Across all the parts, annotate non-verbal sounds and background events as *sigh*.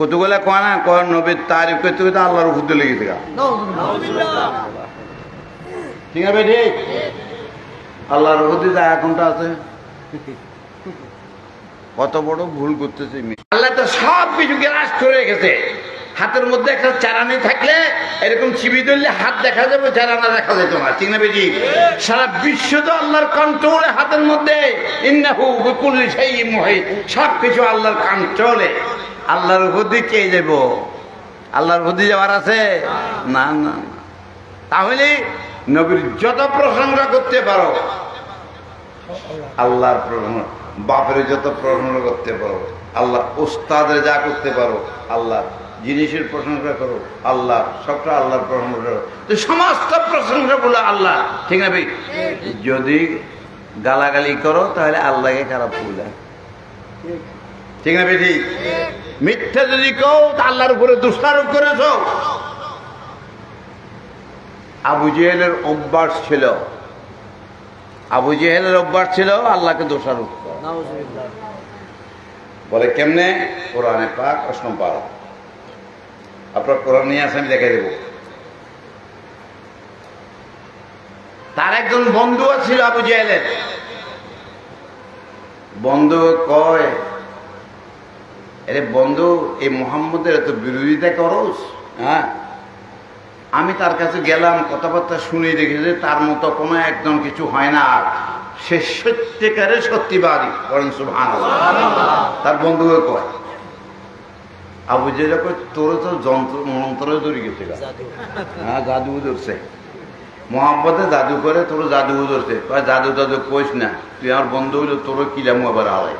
কতগুলা কয় না কয় নবীর তারিফ করতে করতে আল্লাহর উপর আছে ঠিক? আল্লাহর উপর দিয়ে কোনটা আছে। কত বড় ভুল করতেছে আল্লাহ তো সব কিছু গ্রাস করে রেখেছে। হাতের মধ্যে একটা চারানি থাকলে এরকম চিবি ধরলে হাত দেখা যাবে, চারানা দেখা যেত না। ঠিক না বেজি সারা বিশ্ব তো আল্লাহর কন্ট্রোলে হাতের মধ্যে। ইন্নাহু বিকুল্লি সেই মহিত। সব কিছু আল্লাহর কন্ট্রোলে আল্লাহর উপর কে যাব আল্লাহর উপর যাওয়ার আছে? না না। তাহলে নবীর যত প্রশংসা করতে পারো, আল্লাহর প্রশংসা, বাপের যত প্রশংসা করতে পারো আল্লাহ ওস্তাদের যা করতে পারো আল্লাহ জিনিসের প্রশংসা করো আল্লাহ সবটা আল্লাহর প্রশংসা করো। তো সমস্ত প্রশংসা বলো আল্লাহ, ঠিক না ভাই? যদি গালাগালি করো, তাহলে আল্লাহকে খারাপ বলে ঠিক না ভাই ঠিক। মিথ্যা যদি কও আল্লাহর উপরে দুষ্টারোপ করেছ। আবু জেহেলের অভ্যাস ছিল। আবু জেহেলের অভ্যাস ছিল আল্লাহকে দোষারোপ বলে কেমনে? কোরআনে পাক অষ্টম পাক আপনার কোরআন নিয়ে আসে আমি দেখে দেব। তার একজন বন্ধু ছিল আবু জেহেলের। বন্ধু কয় আরে বন্ধু এই মোহাম্মদের এত বিরোধিতা করস হ্যাঁ? আমি তার কাছে গেলাম কথাবার্তা শুনে দেখেছি তার মতো কোনো একজন কিছু হয় না। আর সে সত্যিকারে সত্যিবাদী করেন সুভান তার বন্ধুকে কয় আবু জেলে কয় তোর তো যন্ত্র মন্ত্র ধরে গেছে হ্যাঁ জাদু ধরছে। মোহাম্মদে জাদু করে তোর জাদু ধরছে। জাদু জাদু কইস না তুই আমার বন্ধু হইল তোরও কিলাম আবার আলাই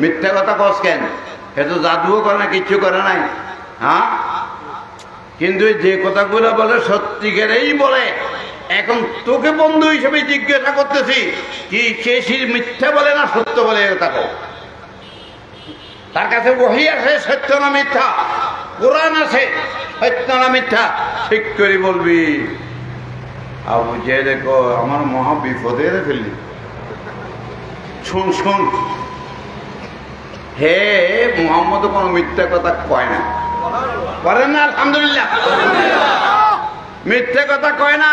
মিথ্যা কথা কস কেন? সে তো জাদুও করে না, কিচ্ছু করে নাই। হ্যাঁ? কিন্তু যে কথাগুলো বলে, সত্যিকারেই বলে, এখন তোকে বন্ধু হিসেবে জিজ্ঞাসা করতেছি, কি সে সির মিথ্যা বলে না সত্য বলে কও। তার কাছে বহি আছে, সত্য না মিথ্যা? কোরআন আছে, সত্য না মিথ্যা? ঠিক করে বলবি। আবু যে দেখো আমার মহা বিপদে ফেললি শুন শুন হে মোহাম্মদ কোনো মিথ্যা কথা কয় না। করেন না, আলহামদুলিল্লাহ। মিথ্যে কথা কয় না,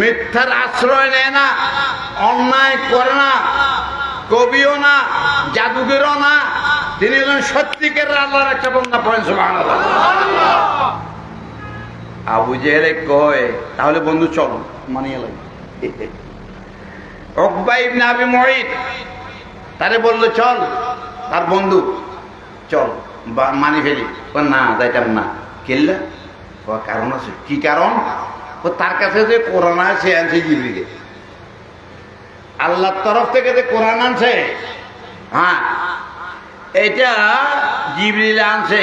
মিথ্যার আশ্রয় নেয় না, অন্যায় করে না, কবিও না জাদুঘরও না। তিনি একজন সত্যিকার আল্লাহর একটা বন্ধা পড়েন, সুবহানাল্লাহ। আবু জেহেলে কয়, তাহলে বন্ধু চল, মানিয়ে লাগে অকবা ইবনে আবি মুঈদ, তারে বলল, চল। তার বন্ধু। চল, বা মানি ফেলি। ও না, যাইতাম না। কেল্লা ও, কারণ আছে। কি কারণ? ও, তার কাছে যে কোরআন আছে আনছে জিবরিকে আল্লাহর তরফ থেকে যে কোরআন আনছে। হ্যাঁ এটা জিবরিল আনছে।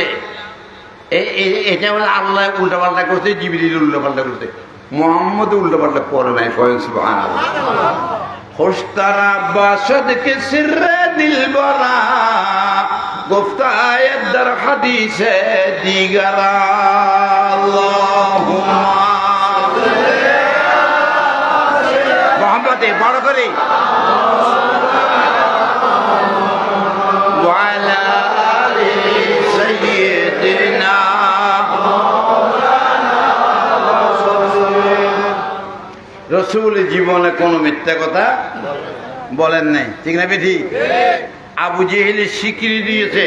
এটা বলে আল্লাহ উল্টা পাল্টা করছে, জিবরিল উল্টা পাল্টা করছে। মোহাম্মদ উল্টা পাল্টা করে নাই কয়েন সুবহানাল্লাহ। خوشترا باشد کے سر دل برا گفتا ہے در حدیث دیگرا اللہم محمد بڑھ کرے وعلا سیدنا রসুল জীবনে কোনো মিথ্যা কথা বলেন নাই। ঠিক না বেঠি? আবু জেহেলি স্বীকৃতি দিয়েছে।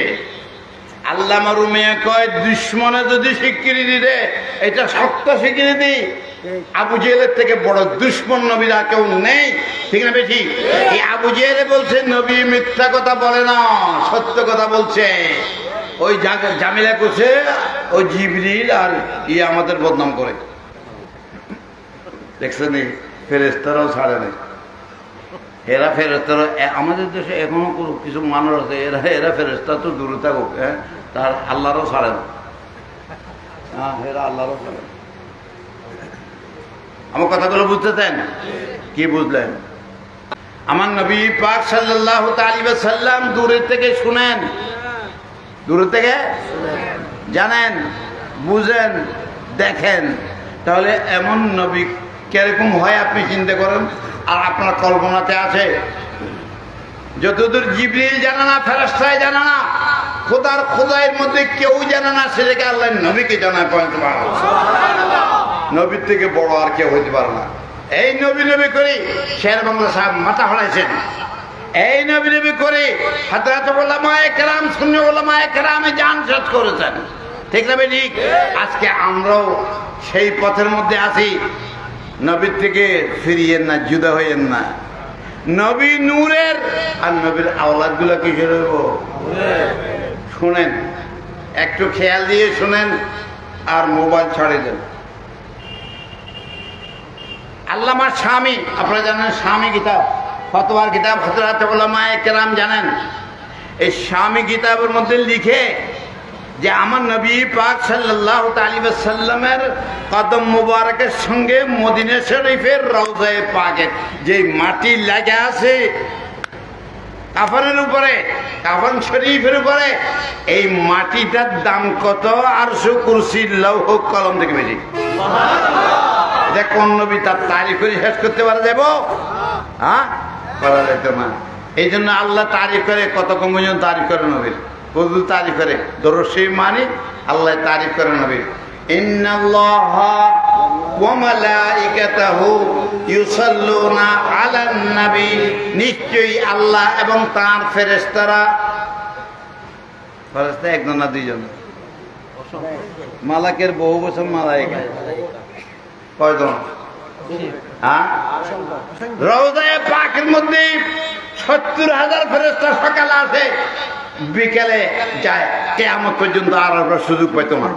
আল্লাহ রুমিয়া কয় দুশ্মনে যদি স্বীকৃতি দে এটা শক্ত স্বীকৃতি। আবু জেহেলের থেকে বড় দুশ্মন নবীরা কেউ নেই। ঠিক না বেঠি? এই আবু জেহেলে বলছে নবী মিথ্যা কথা বলে না সত্য কথা বলছে। ওই জামিলা করছে ওই জিবরিল আর ইয়ে আমাদের বদনাম করে। দেখছেন ফেরেস্তারাও ছাড়ে নাই। এরা ফেরেস্তারা আমাদের দেশে এখনও কোনো কিছু মানুষ আছে, এরা এরা ফেরেস্তা তো দূরে থাকুক হ্যাঁ? তার আল্লাহরও ছাড়ে না হ্যাঁ এরা আল্লাহরও ছাড়ে আমার কথাগুলো বুঝতেছেন কি বুঝলেন? আমার নবী পাক সাল্লাহ সাল্লাম দূরের থেকে শুনেন। দূরের থেকে? জানেন, বুঝেন, দেখেন। তাহলে এমন নবী কীরকম হয় আপনি চিন্তা করেন? আর আপনার কল্পনাতে আছে? যতদূর জিবরিল জানে না ফেরাস্তায় জানে না, খোদার খোদাইয়ের মধ্যে কেউ জানে না সেটাকে আল্লাহ নবীকে জানায় পয়েন্ট নবীর থেকে বড় আর কেউ হইতে পারে না। এই নবী নবী করে শের বাংলা সাহেব মাথা হড়াইছেন এই নবী নবী করে হাতরাত ওলামায়ে কেরাম শূন্য ওলামায়ে কেরামে জান শেষ করেছেন। ঠিক না ঠিক আজকে আমরাও সেই পথের মধ্যে আছি। নবীর থেকে ফিরিয়েন না, জুদা হইয়েন না। নবী নূরের আর নবীর আওলাদগুলা কিসের হইব? শুনেন, একটু খেয়াল দিয়ে শুনেন আর মোবাইল ছাড়ে দেন। আল্লামার স্বামী আপনারা জানেন স্বামী কিতাব? ফতোয়ার কিতাব হজরত ওলামায়ে কেরাম জানেন। এই স্বামী কিতাবের মধ্যে লিখে যে আমার নবী পাক সাল্লাহ সাল্লামের কদম মুবারকের সঙ্গে মদিনা শরীফের রওজায় পাকের যে মাটি লাগে আছে কাফনের উপরে কাফন শরীফের উপরে এই মাটিটার দাম কত? আরশো কুরসি লৌহ কলম থেকে বেশি। এটা কোন নবী তার তারিখ করে শেষ করতে পারা যাব? হ্যাঁ? করা যেত না। এই জন্য আল্লাহ তারিখ করে কত কম তারিখ করে নবীর? কত তারিখ করে। দরসি মানি, আল্লাহ তারিখ করে নবী। নিশ্চয়ই আল্লাহ এবং তার ফেরেশতারা ফেরেশতা একজন না দুইজন? মালাকের বহু বছর মালাইকা। কয়জন? হ্যাঁ? পাকের মধ্যে সত্তর হাজার ফেরেস্তা সকালে আসে। বিকেলে যায়, কেয়ামত পর্যন্ত আর আমরা সুযোগ পাইতো না।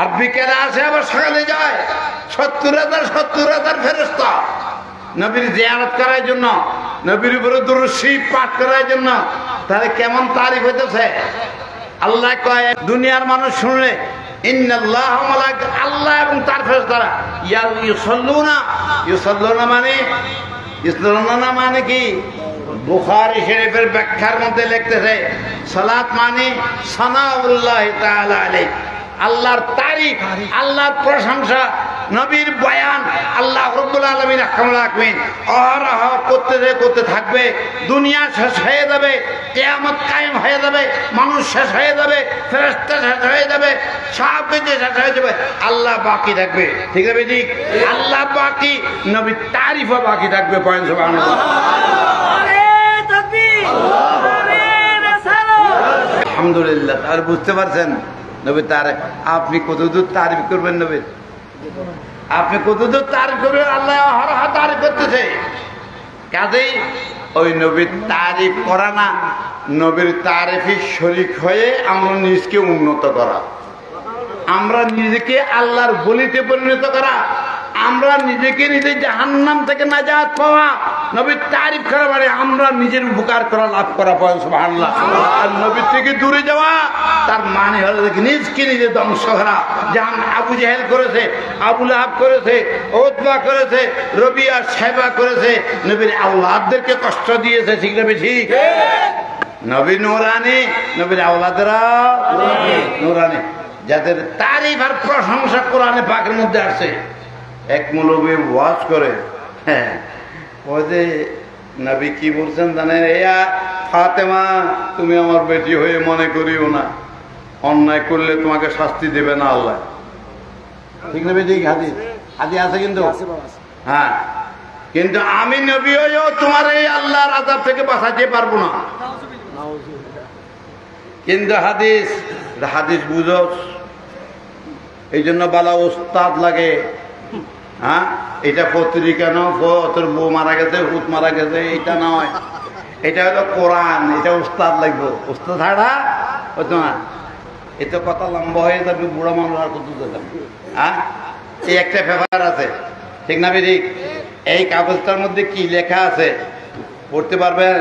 আর বিকেলে আসে আবার সকালে যায়, সত্তর হাজার সত্তর হাজার ফেরেস্তা নবীর জিয়ারত করার জন্য, নবীর উপরে দুরুশি পাঠ করার জন্য, তাহলে কেমন তারিফ হইতেছে? আল্লাহ কয়, দুনিয়ার মানুষ শুনলে আল্লাহ এবং তার ফেরেশতারা ইয়া ইউসাল্লুনা। ইউসাল্লুনা মানে ইসলামনা মানে কি? বুখারী শরীফের ব্যাখ্যার মধ্যে লিখতেছে, সালাত মানে সানাউল্লাহ তাআলা আলাইহি। আল্লাহর তারিফ আল্লাহর প্রশংসা, নবীর বয়ান, আল্লাহ রব্বুল আলমিন আকামুল আকমিন অহরহ করতে করতে থাকবে, দুনিয়া শেষ হয়ে যাবে, কেয়ামত কায়েম হয়ে যাবে, মানুষ শেষ হয়ে যাবে ফেরেস্তা শেষ হয়ে যাবে, সব কিছু শেষ হয়ে যাবে। আল্লাহ বাকি থাকবে। ঠিক আছে, ঠিক? আল্লাহ বাকি, নবীর তারিফও বাকি থাকবে পয়েন্ট সুবহানাল্লাহ। আলহামদুলিল্লাহ আর বুঝতে পারছেন? নবী তার, আপনি কতদূর তারিফ করবেন নবীর আপনি কতদূর তারিফ করবেন? আল্লাহ হর হর তারিফ করতেছে। কাজেই ওই নবীর তারিফ করা না, নবীর তারিফি শরিক হয়ে আমরা নিজকে উন্নত করা। আমরা নিজেকে আল্লাহর বলিতে পরিণত করা। আমরা নিজেকে নিজে জাহান্নাম থেকে নাজাত পাওয়া। নবীর তারিফ করা মানে আমরা নিজের উপকার করা লাভ করা পাওয়া সুবহানাল্লাহ। আর নবীর থেকে দূরে যাওয়া তার মানে হলো দেখি নিজকে নিজে ধ্বংস করা। যেমন আবু জাহেল করেছে আবু লাহাব করেছে ওতবা করেছে রবি আর সেবা করেছে। নবীর আল্লাহদেরকে কষ্ট দিয়েছে ঠিক না ঠিক নবী নুরানি নবীর আওলাদরা? নুরানি। যাদের তারিফ আর প্রশংসা কোরআনে পাকের মধ্যে আসে। এক মৌলবী ওয়াজ করে। হ্যাঁ। ওই যে নবী কি বলছেন জানেন? এয়া ফাতেমা তুমি আমার বেটি হয়ে মনে করিও না। অন্যায় করলে তোমাকে শাস্তি দেবে না আল্লাহ। ঠিক না বেটি? হাদি হাদি আছে কিন্তু? হ্যাঁ। কিন্তু আমি নবী হয়েও তোমার এই আল্লাহর আজাব থেকে বাঁচাতে পারব না। কিন্তু হাদিস হাদিস বুঝস এই জন্য বালা ওস্তাদ লাগে। হ্যাঁ? এটা পত্রিকা নয় তোর বউ মারা গেছে হুত মারা গেছে এটা নয়। এটা হলো কোরআন, এটা উস্তাদ লাগবে। উস্তাদ ছাড়া হতো না। এ তো কথা লম্বা হয়ে যাবে বুড়া মানুষ আর কত হ্যাঁ? এই একটা পেপার আছে, ঠিক না বেদিক এই কাগজটার মধ্যে কি লেখা আছে? পড়তে পারবেন?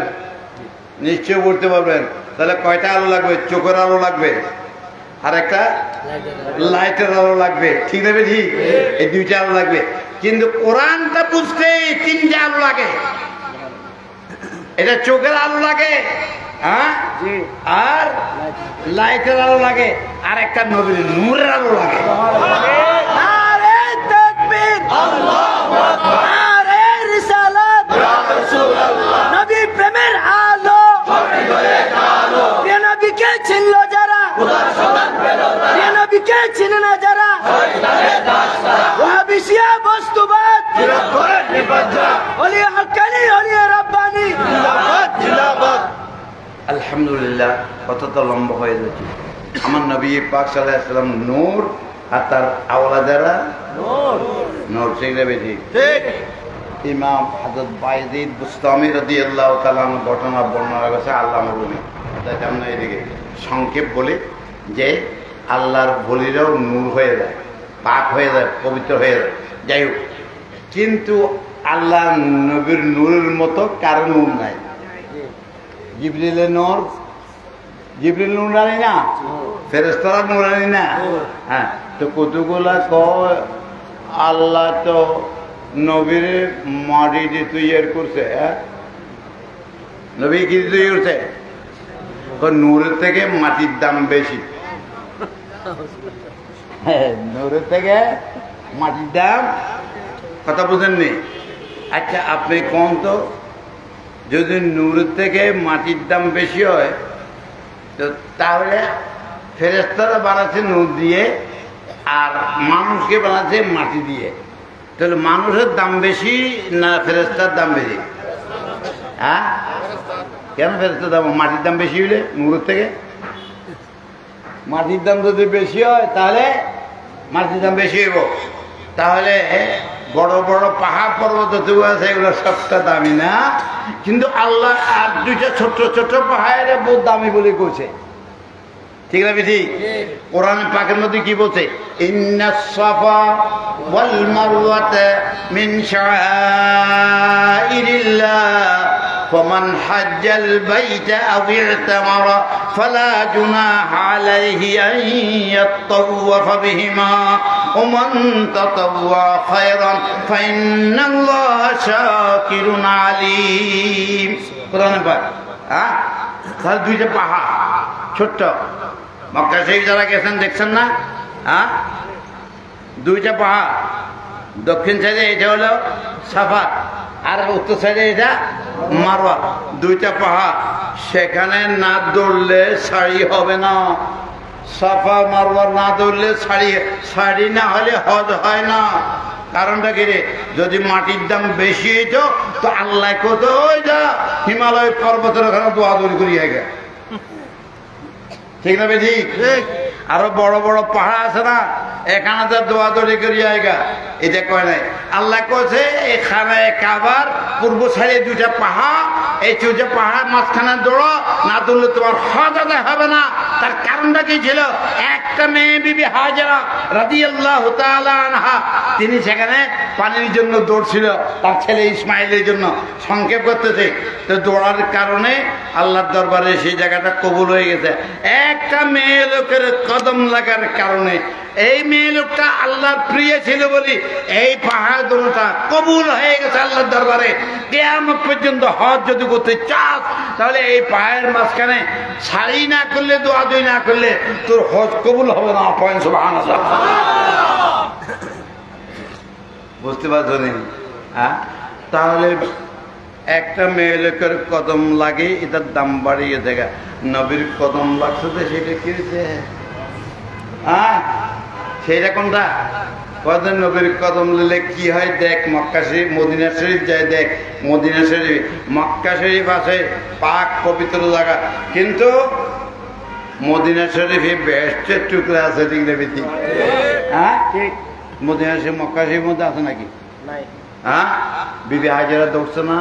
নিশ্চয় পড়তে পারবেন। তাহলে কয়টা আলো লাগবে? চোখের আলো লাগবে। আর একটা লাইটের আলো লাগবে। ঠিক না ঠিক? এই দুইটা আলো লাগবে। কিন্তু কোরআনটা বুঝতে তিনটা আলো লাগে। এটা চোখের আলো লাগে হ্যাঁ? আর লাইটের আলো লাগে আর একটা নবীর নূরের আলো লাগে। নবী প্রেমের আলো প্রিয় নবীকে চিনল ওয়াহাবিকে চিনে না যারা ওয়াহাবি শিয়া বস্তুবাদ হকানি রাব্বানি আলহামদুলিল্লাহ কত তো লম্বা হয়ে যাচ্ছে আমার নবী পাক সাল্লাম নূর আর তার আওলা যারা নূর সেগুলো বেশি ইমাম হাজরত বাইজিদ বুস্তামি রদি আল্লাহ তালাম ঘটনা বর্ণনা করেছে আল্লাহ মরুমি তাই আমরা এদিকে সংক্ষেপ বলি যে আল্লাহর বলিরাও নূর হয়ে যায়, পাক হয়ে যায়, পবিত্র হয়ে যায়। যাই হোক, কিন্তু আল্লাহ নবীর নূরের মতো কারও নূর নাই। জিবরিলের নূর, জিবরিল নুরানি না? ফেরেস্তারা নুরানি না? হ্যাঁ তো কতগুলা কয়, আল্লাহ তো নবীর মাটি দিয়ে তৈরি করছে হ্যাঁ? নবী কি তৈরি করছে? নূরের থেকে মাটির দাম বেশি। হ্যাঁ *laughs* নূরের থেকে মাটির দাম কথা বুঝেননি? আচ্ছা আপনি কোন তো? যদি নূরের থেকে মাটির দাম বেশি হয়, তো তাহলে ফেরেস্তারা বানাচ্ছে নূর দিয়ে আর মানুষকে বানাচ্ছে মাটি দিয়ে। তাহলে মানুষের দাম বেশি না ফেরেস্তার দাম বেশি? হ্যাঁ? কেন ফেরেস্তার দাম মাটির দাম বেশি হইলে নূরের থেকে? মাটির দাম যদি বেশি হয়, তাহলে মাটির দাম বেশি হইব। তাহলে বড় বড় পাহাড় পর্বত তবু আছে, এগুলো সবটা দামি না। কিন্তু আল্লাহ আর দুইটা ছোট ছোট পাহাড়ে বহু দামি বলে কইছে। ঠিক না বেশি কোরআন পাকের মধ্যে কি বলছে? ইন্না সাফা ওয়াল মারওয়াতা মিন শাআইরিল্লাহ। فمن حج البيت أو اعتمر فلا جناح عليه أن يطوف بهما ومن تطوع خيرا فإن الله شاكر عليم কোরআন পাক হ্যাঁ তাহলে দুইটা পাহাড় ছোট্ট মক্কা শরীফ যারা গেছেন দেখছেন না হ্যাঁ দুইটা পাহাড় দক্ষিণ সাইডে এটা হলো সাফা আর উত্তর সাইডে এটা মারোয়া দুইটা পাহাড় সেখানে না দৌড়লে শাড়ি হবে না। সাফা মারোয়া না দৌড়লে শাড়ি শাড়ি না হলে হজ হয় না। কারণটা কি রে? যদি মাটির দাম বেশি হইতো তো আল্লাহ কত ওই যা হিমালয় পর্বতের ওখানে দোয়া দৌড়ি করিয়া গে ঠিক না বেশি আরও বড় বড় পাহাড় আছে না? এখানে তো দোয়া দৌড়ি করিয়া গা এটা কয় নাই। আল্লাহ কছে এখানে কাবার পূর্ব সাইডে দুইটা পাহাড়, এই দুইটা পাহাড় মাঝখানে দৌড়ো, না দৌড়লে তোমার হজ আদায় হবে না। তার কারণটা কি ছিল? একটা মেয়ে বিবি হাজারা রাজি আল্লাহ আনহা, তিনি সেখানে পানির জন্য দৌড়ছিল, তার ছেলে ইসমাইলের জন্য সংক্ষেপ করতেছে। তো দৌড়ার কারণে আল্লাহর দরবারে সেই জায়গাটা কবুল হয়ে গেছে। একটা মেয়ে লোকের কদম লাগার কারণে এই মেয়ে লোকটা আল্লাহর প্রিয় ছিল বলি এই পাহাড় দোলটা কবুল হয়ে গেছে আল্লাহর দরবারে। কেয়ামত পর্যন্ত হজ যদি করতে চাস, তাহলে এই পাহাড়ের মাঝখানে শাড়ি না করলে দোয়া দই না করলে তোর হজ কবুল হবে না, পয়েন্ট, সুবহানাল্লাহ। বুঝতে পারছ হ্যাঁ? তাহলে একটা মেয়ে লোকের কদম লাগে, এটার দাম বাড়িয়ে দেখা। নবীর কদম লাগছে তো, সেটা কিনেছে হ্যাঁ? সেইটা কোনটা? কদম নবীর কদম নিলে কি হয় দেখ, মক্কা শরীফ, মদিনা শরীফ যায় দেখ। মদিনা শরীফ, মক্কা শরীফ আছে, পাক পবিত্র জায়গা। কিন্তু মদিনা শরীফে বেস্টের টুকরা আছে ঠিক না বেশি হ্যাঁ? ঠিক মদিনা শরীফ মক্কা শরীফের মধ্যে আছে নাকি? নাই। হ্যাঁ? বিবি হাজারা দৌড়ছে না?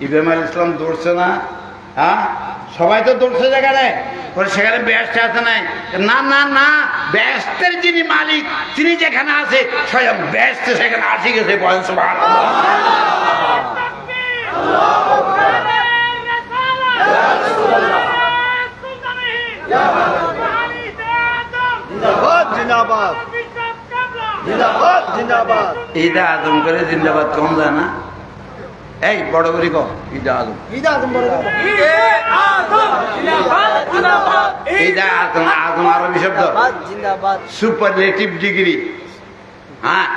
ইব্রাহিম আল ইসলাম দৌড়ছে না? হ্যাঁ? সবাই তো দৌড়ছে বলে সেখানে ব্যস্ত আছে নাই? না না না ব্যস্তের যিনি মালিক তিনি যেখানে আছে স্বয়ং ব্যস্ত সেখানে আসি গেছে বয়স জিন্দাবাদ জিন্দাবাদ। জিন্দাবাদ জিন্দাবাদ। ঈদা আজম করে জিন্দাবাদ কম যায় না এই বড় করে কম ঈদা আজম। ঈদ আজম বড় ঈদা আজম আজম আরবি শব্দ। জিন্দাবাদ জিন্দাবাদ। সুপারলেটিভ ডিগ্রি হ্যাঁ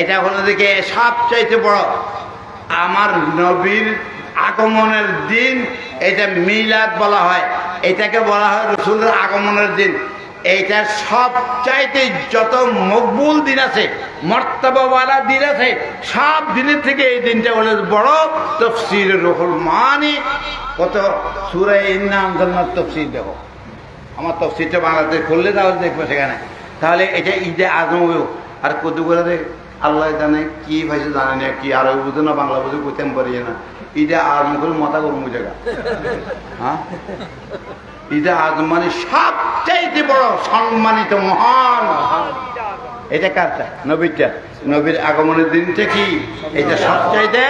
এটা হলো দেখে সবচাইতে বড়। আমার নবীর আগমনের দিন এটা মিলাদ বলা হয়। এটাকে বলা হয় রসুলের আগমনের দিন। এইটা সব চাইতে যত মকবুল দিন আছে, মর্তবাওয়ালা দিন আছে, সব দিনের থেকে এই দিনটা হলো বড় তফসির রহুল মানি। কত সুরে ইন্নাম জান্নাত তফসির দেখো। আমার তফসিরটা বাংলাদেশ খুললে তাহলে দেখব সেখানে। তাহলে এটা ঈদে আজম আর রে আল্লাহ জানে কি ভাইসে জানে না কি আরও বুঝে না বাংলা বুঝে করতেন পারি না। ঈদে আজম করে মাথা করব জায়গা। হ্যাঁ? ঈদে আজম মানে সবচাইতে বড় সম্মানিত মহান এটা কারটা নবীরটা নবীর আগমনের দিনটা কি? এটা সবচাইতে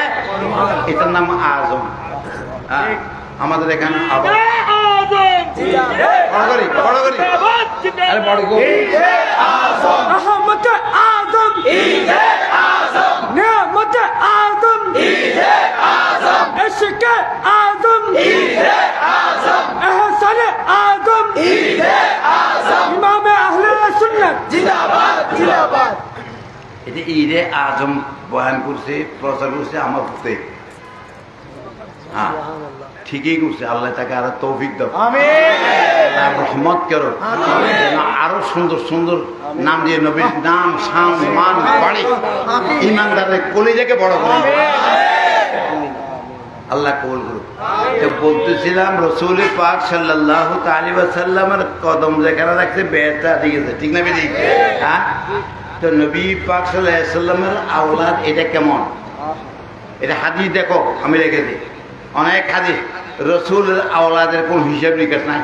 এটার নাম আজম। হ্যাঁ, আমাদের এখানে আবার বড় করি বড় করি। আরে বড় করি आजम आजम नियामत आजम आजम इश्क आजम आजम एहसन आजम आजम इमाम अहले सुन्नत जिंदाबाद जिंदाबाद এটি ঈদে আজম বয়ান করছে প্রচার করছে আমার হ্যাঁ ঠিকই করছে আল্লাহ তাকে আরও তৌফিক দাও। আর রহমত করো। যেন আরও সুন্দর সুন্দর নাম দিয়ে নবীর নাম সাম মান বাড়ি ইমানদারের কলিজাকে বড় করে আল্লাহ কবুল করুক। তো বলতেছিলাম রসুল পাক সাল্লাহ তালি সাল্লামের কদম যেখানে রাখছে বেড়টা ঠিক আছে ঠিক না বেদি হ্যাঁ? তো নবী পাক সাল্লাহ সাল্লামের আওলাদ এটা কেমন? এটা হাদিস দেখো আমি রেখে দিই। অনেক হাদিস। রসুলের আওলাদের কোন হিসাব নিকাশ নাই?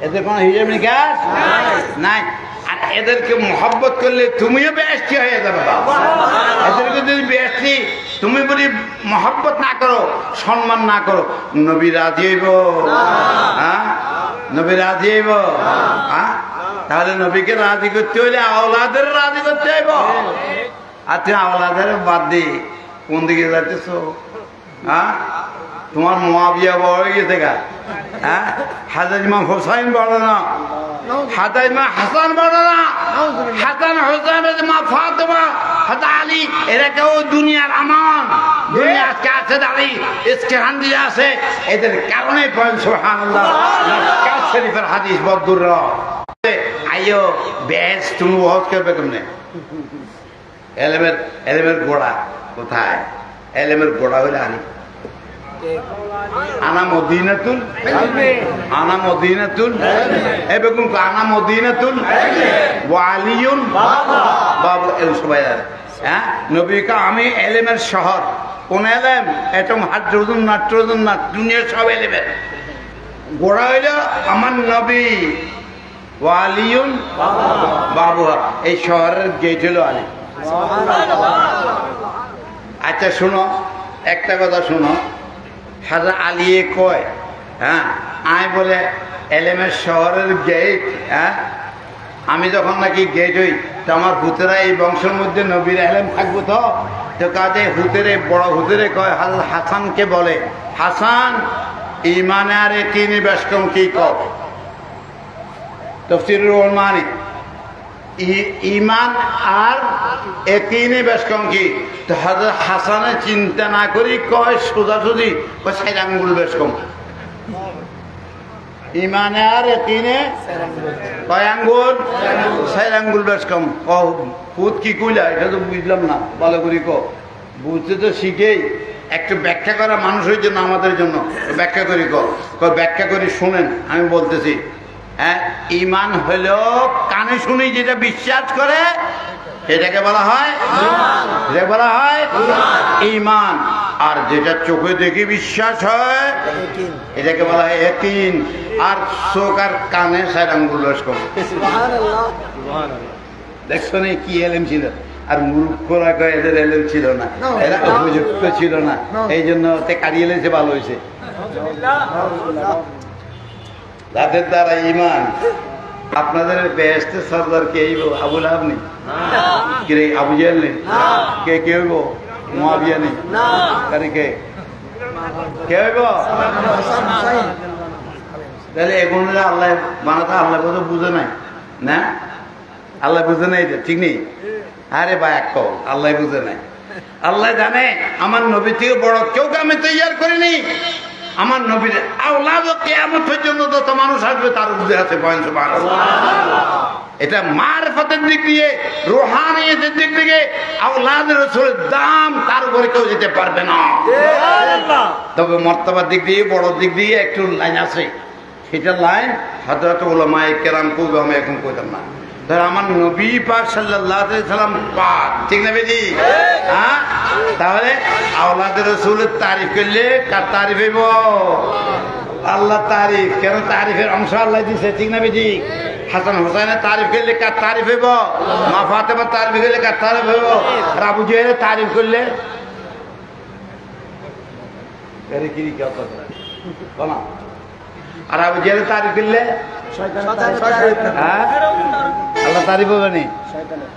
এদের কোনো হিসাব নিকাশ নাই। আর এদেরকে মহব্বত করলে তুমিও বেশটি হয়ে যাবে। এদেরকে যদি বেশটি তুমি বলি মহব্বত না করো সম্মান না করো নবী রাজি হইব। হ্যাঁ? নবী রাজি হইব। হ্যাঁ? তাহলে নবীকে রাজি করতে হইলে আওলাদের রাজি করতে হইব। আর তুমি আওলাদের বাদ দি কোন দিকে যাইতেছ? হ্যাঁ? তোমার মহাবিয়া বড় হয়ে গেছে গা। হ্যাঁ? হাজার ইমাম হোসাইন বড় না। ইমাম হাসান বড় না। হাসান হোসেন মা ফাতেমা হাজা আলী, এরা কেউ দুনিয়ার আমান। দুনিয়া আজকে আছে দাঁড়ি, ইসকে হান্দি আছে। এদের কারণে পয়েন্ট মক্কা শরীফের হাদিস বদুর আইও বেশ, তুমি ওয়াজ করবে কেমনে? এলেমের এলেমের গোড়া কোথায়? এলেমের গোড়া হলে আনি। হ্যাঁ? আমি এলেমের শহর। কোন এলেম? এটম হাইড্রোজেন নাইট্রোজেন না, দুনিয়ার সব এলেমের। গোড়া হইল আমার নবী। ওয়ালিউন? বাবু। এই শহরের গেট হলো আলী। আচ্ছা শোনো, একটা কথা শোনো। হাজা আলিয়ে কয় হ্যাঁ? আয় বলে, এলেমের শহরের গেট হ্যাঁ? আমি যখন নাকি গেট হই, তো আমার হুতেরা এই বংশের মধ্যে নবীর এলেম থাকব তো? তো কাজে হুতেরে বড় হুতেরে কয় হাজরত হাসানকে বলে, হাসান ইমানে আরে তিনি বেশকম কি কর? তফসিরুল মানিক ইমান আর একিনে বেশ কম কি? তো হাসানে চিন্তা না করি কয় সোজাসুজি কয় সাইড আঙ্গুল বেশ কম। ইমানে আর একিনে কয় আঙ্গুল? সাইড আঙ্গুল বেশ কম। ক খুদ কি কইলা? এটা তো বুঝলাম না, ভালো করি ক বুঝতে তো শিখেই একটু ব্যাখ্যা করা মানুষের জন্য আমাদের জন্য। ব্যাখ্যা করি ক ব্যাখ্যা করি শুনেন, আমি বলতেছি। হ্যাঁ ইমান হলো কানে শুনি যেটা বিশ্বাস করে এটাকে বলা হয় এটাকে বলা হয় ইমান আর যেটা চোখে দেখে বিশ্বাস হয় এটাকে বলা হয় একিন আর চোখ আর কানে সাইড আঙ্গুল দেখছ না কি এলেম ছিল? আর মূর্খরা কয় এদের এলেম ছিল না। এরা উপযুক্ত ছিল না। এই জন্য কারিয়ে লেছে ভালো হয়েছে। যাদের দ্বারা ইমান আপনাদের বেহেস্তে সর্দার কে আবুল আপনি কিরে আবু জেল নেই? কে কে হইব? মহাবিয়া নেই? কারে কে? কে হইব? তাহলে এখন আল্লাহ বানাতে আল্লাহ কথা বুঝে নাই। না? আল্লাহ বুঝে নাই এটা ঠিক নেই? আরে বা এক কল আল্লাহ বুঝে নাই। আল্লাহ জানে আমার নবী থেকে বড় কেউ আমি তৈয়ার করিনি? আমার নবীর আওলাদ পর্যন্ত যত মানুষ আসবে তার উদ্দেশ্য আছে বয়স এটা মারফতের দিক দিয়ে রোহানিয়তের দিক থেকে আওলাদ রসুলের দাম তার উপরে কেউ যেতে পারবে না। তবে মর্তবার দিক দিয়ে বড় দিক দিয়ে একটু লাইন আছে। সেটা লাইন হাজরত ওলামায় কেরাম করবে আমি এখন কইতাম না। আমার নবী পাক সাল্লাম পাক। ঠিক না বেদি হ্যাঁ? তাহলে আওলাদের রসুলের তারিফ করলে কার তারিফ হইব? আল্লাহ তারিফ। কেন তারিফের অংশ আল্লাহ দিছে, ঠিক না বেদি হাসান হোসেনের তারিফ করলে কার তারিফ হইব? মা ফাতেমার তারিফ করলে কার তারিফ হইব? আর আবু তারিফ করলে? আর আবু জেলে তারিফ করলে আল্লাহ তারিফ হবে নি?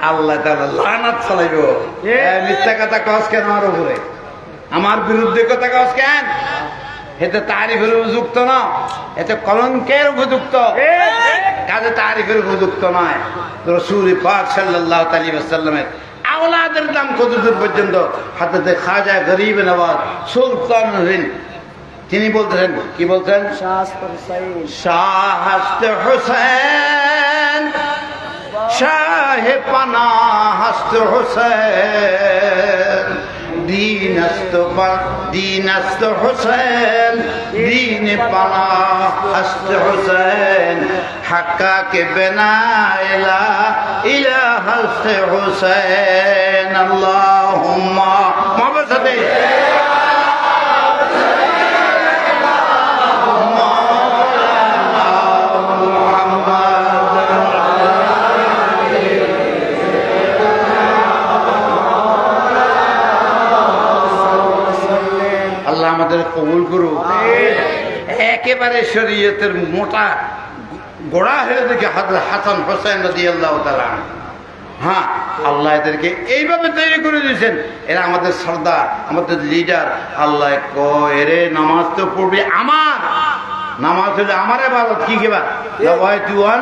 আল্লাহ লানাত চালাইব। এ মিথ্যা কথা কস কেন আমার উপরে? আমার বিরুদ্ধে কথা কস কেন? এতে তারিফের উপযুক্ত না। এতে কলঙ্কের উপযুক্ত। কাজে তারিফের উপযুক্ত নয়। রসুল পাক সাল্লাহ তালি সাল্লামের আওলাদের দাম কতদূর পর্যন্ত? হাতে খাজা গরিব নবাজ সুলতান তিনি বলতেছেন কি বলছেন শাহস্ত হুসেন শাহ পানা হস্ত হুসেন দীনস্ত দীনস্ত হুসেন দীন পানা হস্ত হুসেন হাক্কা কে বেনা ইলা হস্ত হুসেন আল্লাহুম্মা মহাবার সাথে। কবুল করুক। একেবারে শরীয়তের মোটা গোড়া হয়ে দেখে হাসান হোসেন আল্লাহ তালা হ্যাঁ আল্লাহ এদেরকে এইভাবে তৈরি করে দিয়েছেন। এরা আমাদের সর্দার আমাদের লিডার। আল্লাহ ক এরে নামাজ তো পড়বে আমার। নামাজ হলে আমার এবারত কি কেবা তুয়ান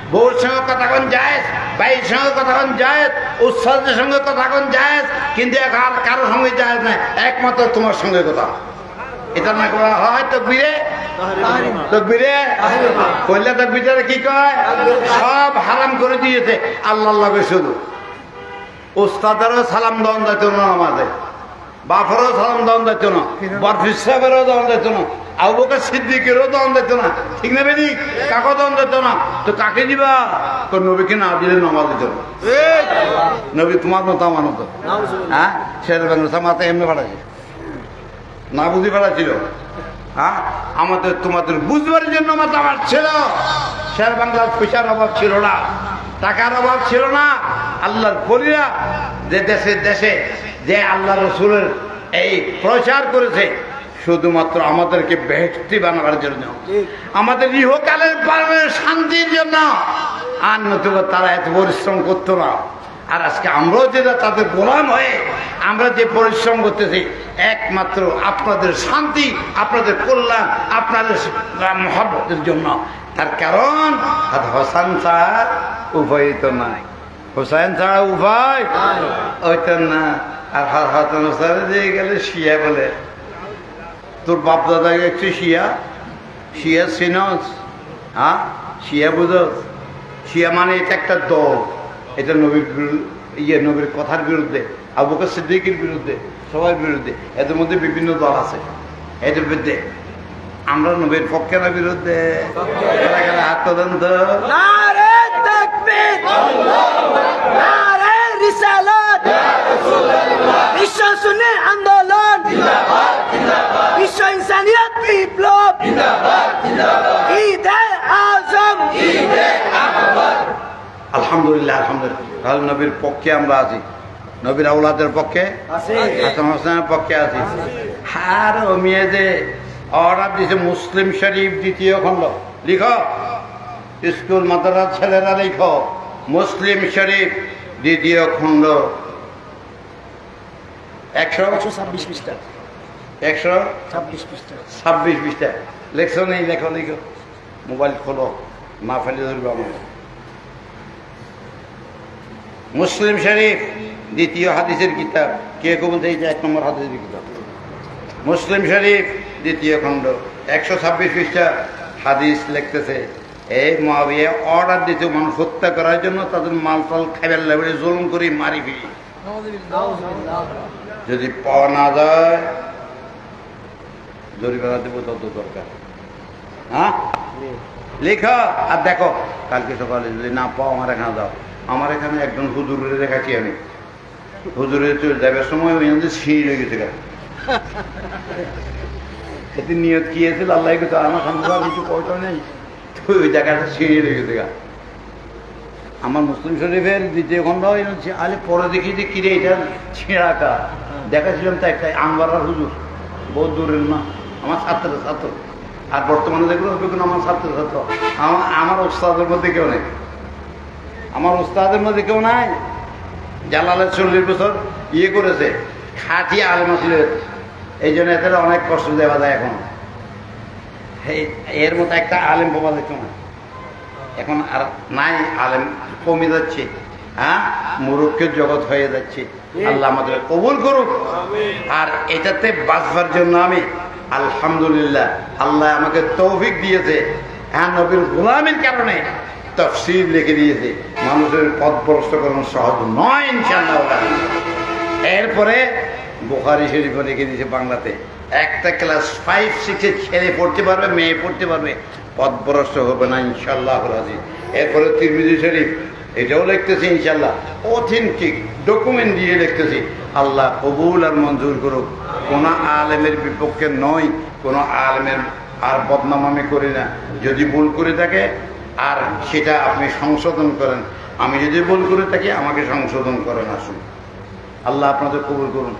বউর সঙ্গে কথা কোন জায়েজ ভাইয়ের সঙ্গে কথা কোন জায়েজ উৎসাহের সঙ্গে কথা কোন জায়েজ কিন্তু আর কারোর সঙ্গে জায়েজ নাই, একমাত্র তোমার সঙ্গে কথা। এটা না করা হয় তকবীরে? তকবীরে? কইলে তকবীরে কি কয়? সব হারাম করে দিয়েছে। আল্লাহ শুধু উস্তাদেরও সালাম দেওয়ান যাইত না আমাদের। বাপেরও সালাম দেওয়ান যাইত না বরফিস সাহেবেরও দেওয়ান যাইত না আবু বকর সিদ্দিকেরও দেওয়ান যাইত না ঠিক না বেদি কাকও দেওয়ান যাইত না তো কাকে দিবা? তো নবীকে না দিলে নমাজ দিত নবী তোমার মতো আমার মতো। হ্যাঁ? শের বাংলা মাথায় এমনি পাঠাচ্ছে না বুঝি ছিল হ্যাঁ? আমাদের তোমাদের বুঝবার জন্য মাথা ছিল। শের বাংলার পয়সার অভাব ছিল না। টাকার অভাব ছিল না। আল্লাহর বলিরা যে দেশে দেশে যে আল্লাহ রসুলের এই প্রচার করেছে, শুধুমাত্র আমাদেরকে বেহস্তি বানাবার জন্য। আমাদের ইহকালের শান্তির জন্য। আর নতুবা তারা এত পরিশ্রম করতো না। আর আজকে আমরাও যেটা তাদের গোলাম হয়ে আমরা যে পরিশ্রম করতেছি, একমাত্র আপনাদের শান্তি, আপনাদের কল্যাণ, আপনাদের মহব্বতের জন্য। তার কারণ আর হোসান ছাড়া উভয় তো নাই। হোসেন ছাড়া উভয় ওইতো না। আর হাসান হোসেন দিয়ে গেলে শিয়া বলে। তোর বাপ দাদা একটু শিয়া? শিয়া সিনস হ্যাঁ? শিয়া বুঝস? শিয়া মানে এটা একটা দল। এটা নবীর ইয়ে নবীর কথার বিরুদ্ধে, আবু বকর সিদ্দিকের বিরুদ্ধে, সবার বিরুদ্ধে, এদের মধ্যে বিভিন্ন দল আছে। এদের বিরুদ্ধে। আমরা নবীর পক্ষে না বিরুদ্ধে? হাত তো নারে তাকবীর নারে রিসালাত বিশ্ব আন্দোলন। বিশ্ব ইনসানিয়ত বিপ্লব। ঈদে আজম আলহামদুলিল্লাহ আলহামদুলিল্লাহ। তাহলে নবীর পক্ষে আমরা আছি। নবীর আউলাদের পক্ষে হাসান হোসেনের পক্ষে আছি। আর ও মেয়ে যে অর্ডার দিছে মুসলিম শরীফ দ্বিতীয় খণ্ড। লিখ। স্কুল মাদ্রাসার ছেলেরা লিখো। মুসলিম শরীফ দ্বিতীয় খণ্ড। একশো? একশো ছাব্বিশ পৃষ্ঠা। একশো? ছাব্বিশ পৃষ্ঠা। ছাব্বিশ বিশটা লেখছো নেই লেখো লেখো মোবাইল খোলো না ফেলে ধরবে আমার মুসলিম শরীফ দ্বিতীয় হাদিসের কিতাব। কে কবুল এই যে এক নম্বর হাদিসের কিতাব। মুসলিম শরীফ দ্বিতীয় খণ্ড। একশো ছাব্বিশ পৃষ্ঠা হাদিস লিখতেছে এই মহাবিয়ে অর্ডার দিতে মানুষ হত্যা করার জন্য তাদের মাল টাল খাইবার লাগবে জুলুম করে মারি ফিরি যদি পাওয়া না যায় জরিমানা দেবো তত দরকার। হ্যাঁ? লেখা আর দেখো কালকে সকালে যদি না পাও আমার এখানে দাও। আমার এখানে একজন হুজুরের দেখাচ্ছি আমি। হুজুরের চলে যাবার সময় ওই আমাদের ছিঁড়ে লেগে গেছে এতে নিয়ত কি আছে? আল্লাহ কিছু আমার আর কিছু পয়সা নেই। তো ওই জায়গাটা ছিঁড়ে লেগেছে গা। আমার মুসলিম শরীফের দ্বিতীয় খণ্ড আলে পরে দেখি যে কিরে এটা ছেঁড়াটা দেখাছিলাম তো একটা আনবারার হুজুর, বহুত দূরের না আমার ছাত্র ছাত্র। আর বর্তমানে দেখল দেখুন আমার ছাত্র ছাত্র। আমার আমার ওস্তাদের মধ্যে কেউ নেই। আমার ওস্তাদের মধ্যে কেউ নাই। জালালের চল্লিশ বছর ইয়ে করেছে, খাটি আলম আসলে এই জন্য এদের অনেক কষ্ট দেওয়া যায় এখন। এর মতো একটা আলেম পাওয়া যেত না। এখন আর নাই আলেম, কমে যাচ্ছে। হ্যাঁ? মুরুক্ষের জগৎ হয়ে যাচ্ছে। আল্লাহ আমাদের কবুল করুক। আর এটাতে বাঁচবার জন্য আমি আলহামদুলিল্লাহ আল্লাহ আমাকে তৌফিক দিয়েছে। হ্যাঁ নবীর গোলামের কারণে তফসিল লিখে দিয়েছে। মানুষের পথ করানো সহজ নয় ইনশাল্লাহ এরপরে বোখারি শরীফ রেখে দিয়েছে বাংলাতে একটা ক্লাস ফাইভ সিক্সের ছেলে পড়তে পারবে মেয়ে পড়তে পারবে পদভ্রষ্ট হবে না ইনশাল্লাহ এরপরে তিরমিজি শরীফ এটাও লিখতেছি ইনশাল্লাহ অথেন্টিক ডকুমেন্ট দিয়ে লিখতেছি। আল্লাহ কবুল আর মঞ্জুর করুক। কোনো আলেমের বিপক্ষে নয়, কোনো আলেমের আর বদনাম আমি করি না। যদি ভুল করে থাকে, আর সেটা আপনি সংশোধন করেন। আমি যদি ভুল করে থাকি, আমাকে সংশোধন করেন আসুন। আল্লাহ আপনাদের কবুল করুন।